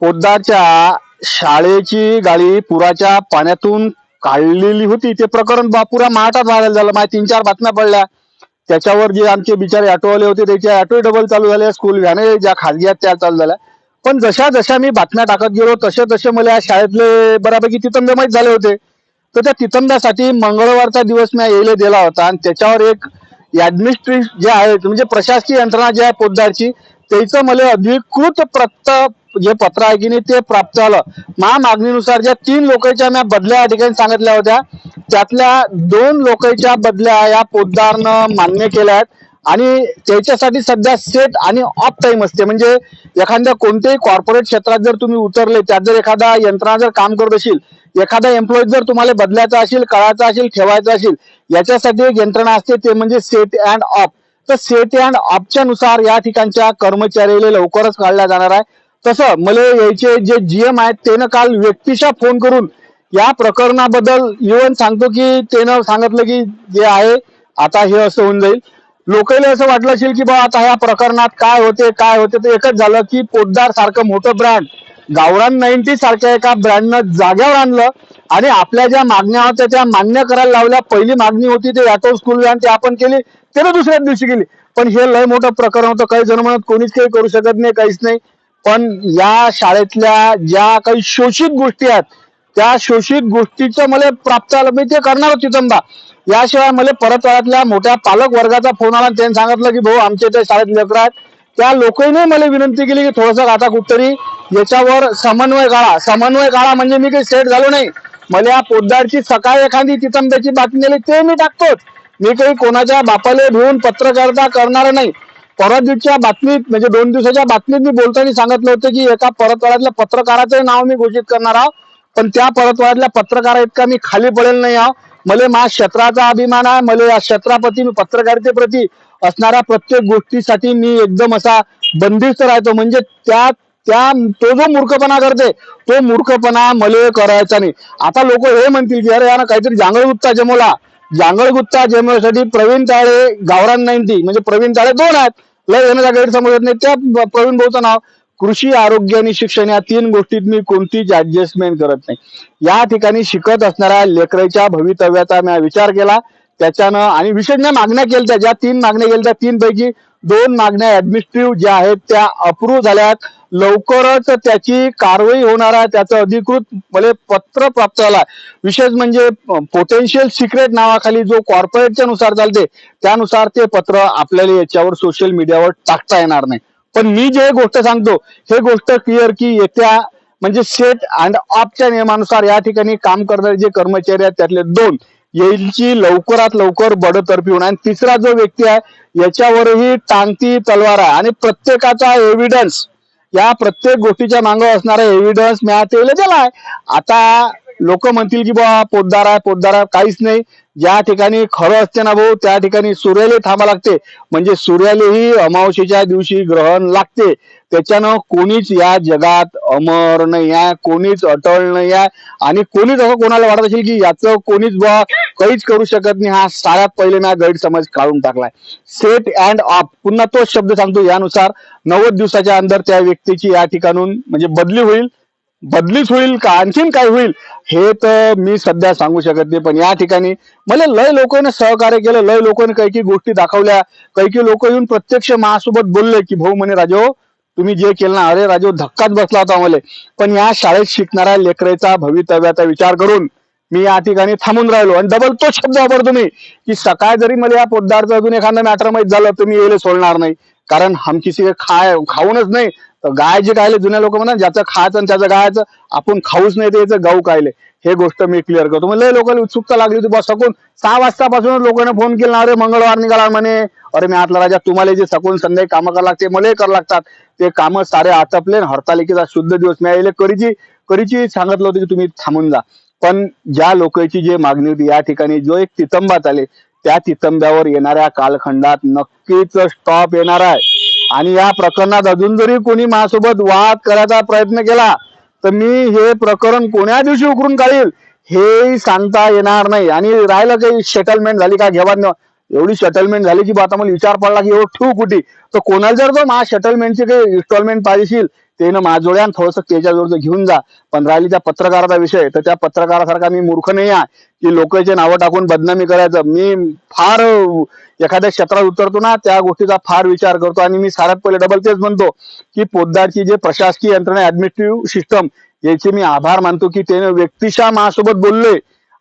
पोद्दारच्या शाळेची गाडी पुराच्या पाण्यातून काढलेली होती. ते प्रकरण बा पुरा महाटात व्हायला झालं. माझ्या तीन चार बातम्या पडल्या. त्याच्यावर जे आमचे बिचारे ऑटोवाले होते त्याचे ऑटो डबल चालू झाले. स्कूल व्हॅने ज्या खाजगी आहेत त्या चालू झाल्या. पण जशा जशा मी बातम्या टाकत गेलो तसे तसे मला या शाळेतले बऱ्यापैकी तिथंबे माहीत झाले होते. तर त्या तितंब्यासाठी मंगळवारचा दिवस मी येले दिला होता. आणि त्याच्यावर एक ऍडमिनिस्ट्रेटिव्ह जे आहे म्हणजे प्रशासकीय यंत्रणा जी आहे पोद्दारची त्याचं मला अधिकृत प्रत जे पत्र आहे की नाही ते प्राप्त झालं. मा मागणीनुसार ज्या तीन लोकांच्या मी बदल्या या ठिकाणी सांगितल्या होत्या त्यातल्या दोन लोकांच्या बदल्या या पोद्दारनं मान्य केल्या आहेत आणि त्याच्यासाठी सध्या सेट आणि ऑफ टाइम असते. म्हणजे एखाद्या कोणत्याही कॉर्पोरेट क्षेत्रात जर तुम्ही उतरले त्यात जर एखादा यंत्रणा जर काम करत असेल एखादा एम्प्लॉई जर तुम्हाला बदलायचा असेल कळायचा असेल ठेवायचा असेल याच्यासाठी एक यंत्रणा असते ते म्हणजे सेट अँड ऑफ तर सेट अँड ऑफच्या नुसार या ठिकाणच्या कर्मचाऱ्याला लवकरच काढल्या जाणार आहे. तसं मला यायचे जे जीएम आहेत त्यानं काल व्यक्तिशा फोन करून या प्रकरणाबद्दल इव्हन सांगतो की त्यानं सांगितलं की जे आहे आता हे असं होऊन जाईल. लोकांना असं वाटलं असेल की बा आता ह्या प्रकरणात काय होते काय होते ते एकच झालं की पोटदार सारखं मोठं ब्रँड गावरान नाईन्टी सारख्या एका ब्रँडनं जाग्यावर आणलं आणि आपल्या ज्या मागण्या होत्या त्या मान्य करायला लावल्या. पहिली मागणी होती ते ऑटो स्कूल व्हॅन ते आपण केली त्यानं दुसऱ्याच दिवशी केली. पण हे लय मोठं प्रकरण होतं. काही जण म्हणत कोणीच काही करू शकत नाही काहीच नाही. पण या शाळेतल्या ज्या काही शोषित गोष्टी आहेत त्या शोषित गोष्टीचं मला प्राप्त आलं मी ते करणार होती याशिवाय मला परत वेळातल्या मोठ्या पालक वर्गाचा फोन आला त्यांनी सांगितलं की भाऊ आमच्या इथे शाळेत लेकर आहेत. त्या लोकांनी मला विनंती केली की थोडस आता कुठतरी याच्यावर समन्वय काढा समन्वय काढा म्हणजे मी काही सेट झालो नाही. मला या पोद्दारची सकाळी एखादी तिथंब्याची बातमी आली ते मी टाकतोच. मी काही कोणाच्या बापाले भिवून पत्रकारिता करणार नाही. परत दिवसच्या बातमीत म्हणजे दोन दिवसाच्या बातमीत मी बोलताना सांगितलं होतं की एका परतवाड्यातल्या पत्रकाराचं नाव मी घोषित करणार आहोत पण त्या परतवाड्यातल्या पत्रकारा इतका मी खाली पडेल नाही आहो. मला माझ्या क्षेत्राचा अभिमान आहे. मला या क्षेत्राप्रती मी पत्रकारितेप्रती असणाऱ्या प्रत्येक गोष्टीसाठी मी एकदम असा बंदिस्त राहतो. म्हणजे त्या त्या तो जो मूर्खपणा करते तो मूर्खपणा मले करायचा नाही. आता लोक हे म्हणतील की अरे यानं काहीतरी जांगळ गुत्ता जमवला. जांगळ गुत्ता जमवण्यासाठी प्रवीण ताळे गावरान नाईन्टी म्हणजे प्रवीण ताळे दोन आहेत. लय येण्याचा गैरसमज होत नाही. त्या प्रवीण भाऊचं नाव कृषी आरोग्य आणि शिक्षण या तीन गोष्टीत मी कोणतीच ऍडजस्टमेंट करत नाही. या ठिकाणी शिकत असणाऱ्या लेकराच्या भवितव्याचा मी विचार केला. त्याच्यानं आणि विशेष ज्या मागण्या केल्या ज्या तीन मागण्या केल्या त्या तीन पैकी दोन मागण्या ऍडमिनिस्ट्रेटिव्ह ज्या आहेत त्या अप्रूव्ह झाल्यात. लवकरच त्याची कारवाई होणार आहे त्याचं अधिकृत मला पत्र प्राप्त झाला विशेष म्हणजे पोटेन्शियल सिक्रेट नावाखाली जो कॉर्पोरेटच्या नुसार चालते त्यानुसार ते पत्र आपल्याला याच्यावर सोशल मीडियावर टाकता येणार नाही. पण मी जे गोष्ट सांगतो हे गोष्ट क्लिअर की येत्या म्हणजे सेट अँड ऑपच्या नियमानुसार या ठिकाणी काम करणारे जे कर्मचारी आहेत त्यातले दोन येईलची लवकरात लवकर बडतर्फी होणार. आणि तिसरा जो व्यक्ती आहे याच्यावरही टांगती तलवार आहे. आणि प्रत्येकाचा एव्हिडन्स या प्रत्येक गोष्टीच्या मागं असणारा एव्हिडन्स मिळाला त्याला आता लोक म्हणतील की बा पोटदार आहे पोटदार आहे. काहीच नाही. ज्या ठिकाणी खरं असते ना भाऊ त्या ठिकाणी सूर्याले थांबा लागते. म्हणजे सूर्यालेही अमावशेच्या दिवशी ग्रहण लागते. त्याच्यानं कोणीच या जगात अमर नाही आहे कोणीच अटळ नाही आहे आणि कोणीच असं कोणाला वाटत असेल की याचं कोणीच बा काहीच करू शकत नाही हा साऱ्यात पहिले ना गैरसमज काढून टाकलाय. सेट अँड ऑफ पुन्हा तोच शब्द सांगतो यानुसार नव्वद दिवसाच्या अंदर त्या व्यक्तीची या ठिकाणून म्हणजे बदली होईल. बदलीच होईल का? आणखीन काय होईल? हे तर मी सध्या सांगू शकत नाही पण या ठिकाणी मला लय लोकांनी सहकार्य केलं लय लोकांनी काही काही गोष्टी दाखवल्या. काही काही लोक येऊन प्रत्यक्ष महासोबत बोलले की भाऊ म्हणे राजो तुम्ही जे केलं ना अरे राजू धक्काच बसला होता मला. पण या शाळेत शिकणाऱ्या लेकरेचा भवितव्याचा विचार करून मी या ठिकाणी थांबून राहिलो. आणि डबल तोच शब्द वापर तुम्ही की सकाळ जरी मला या पोद्दारचं अजून एखादं मॅटर माहीत झालं तुम्ही येले सोडणार नाही. कारण हम किसी खाय खाऊनच नाही तर गाय जे कायले जुन्या लोक म्हणा ज्याचं खायचं आणि त्याचं गायचं आपण खाऊच नाही ते याचं गाऊ कायले. हे गोष्ट मी क्लिअर करतो. म्हणजे लोकांना उत्सुकता लागली होती बस सकून. सहा वाजतापासून लोकांना फोन केला अरे मंगळवार निघाला म्हणे. अरे मी आतला राजा तुम्हाला जे सकून संध्याकाळी कामं करावं लागते मलाही करावं लागतात. ते कामं सारे आटपले आणि हरतालिकेचा शुद्ध दिवस मिळाले करीची करीची सांगितलं होतं की तुम्ही थांबून जा. पण ज्या लोकांची जी मागणी होती या ठिकाणी जो एक तितंबात आले त्या तितंब्यावर येणाऱ्या कालखंडात नक्कीच स्टॉप येणार आहे. आणि या प्रकरणात अजून जरी कोणी माझ्यासोबत वाद करायचा प्रयत्न केला तर मी हे प्रकरण कोण्या दिवशी उकरून काढील हे सांगता येणार नाही. आणि राहिलं काही सेटलमेंट झाली का घेवा एवढी सेटलमेंट झाली की आता मला विचार पडला की एवढं ठेवू कुठे? तर कोणाला जर तो मा सेटलमेंटचे काही इन्स्टॉलमेंट पाहिजेशील त्यानं माझ्याजवळ आणि थोडंसं त्याच्याजवळ घेऊन जा. पण राहिली त्या पत्रकाराचा विषय तर त्या पत्रकारासारखा मी मूर्ख नाही आहे. की लोकांचे नावं टाकून बदनामी करायचं मी फार एखाद्या क्षेत्रात उतरतो ना त्या गोष्टीचा फार विचार करतो आणि मी साऱ्यात पहिले डबल तेच म्हणतो की पोद्दारची जे प्रशासकीय यंत्रणा ऍडमिनिस्ट्रेटिव्ह सिस्टम याचे मी आभार मानतो की त्यानं व्यक्तिशा माझ्यासोबत बोलले.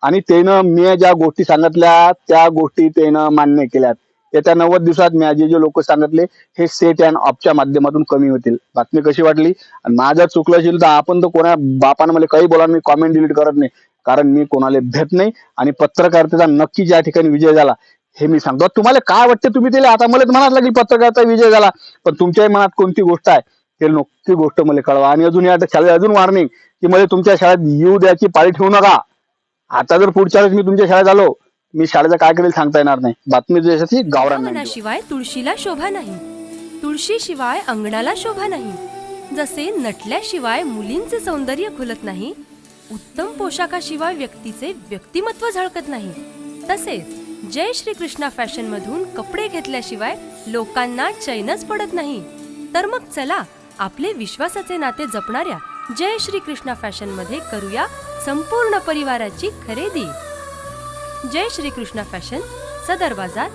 आणि त्यानं मी ज्या गोष्टी सांगितल्या त्या गोष्टी त्यानं मान्य केल्यात. येत्या नव्वद दिवसात मी जे जे लोक सांगितले हे सेट अँड ऑपच्या माध्यमातून कमी होतील. बातमी कशी वाटली? आणि माझं चुकलं असेल तर आपण तर कोणा बापानं मला काही बोला मी कॉमेंट डिलीट करत नाही. कारण मी कोणाला भेट नाही आणि पत्रकारितेचा नक्की ज्या ठिकाणी विजय झाला हे मी सांगतो. तुम्हाला काय वाटते तुम्ही त्याला? आता मला मनात लागली पत्रकारिता विजय झाला. पण तुमच्याही मनात कोणती गोष्ट आहे? ते नक्की गोष्ट मला कळवा. आणि अजून या शाळेत अजून वॉर्निंग की मला तुमच्या शाळेत येऊ द्यायची पाळी ठेवू नका. आता जर पुढच्या वेळेस मी तुमच्या शाळेत आलो मी शाळेचं काय करेल सांगता येणार नाही. बातमी देशाची गावरान वृंदावनाशिवाय तुळशीला शोभा नाही. तुळशीशिवाय अंगणाला शोभा नाही. जसे नटल्याशिवाय मुलींचे सौंदर्य खुलत नाही उत्तम पोशाखाशिवाय व्यक्तीचे व्यक्तिमत्व झळकत नाही. तसेच जय श्री कृष्णा फॅशन मधून कपडे घेतल्याशिवाय लोकांना चैनच पडत नाही. तर मग चला आपले विश्वासाचे नाते जपणाऱ्या जय श्री कृष्णा फॅशनमध्ये करूया संपूर्ण परिवाराची खरेदी. जय श्री कृष्णा फॅशन सदर बाजार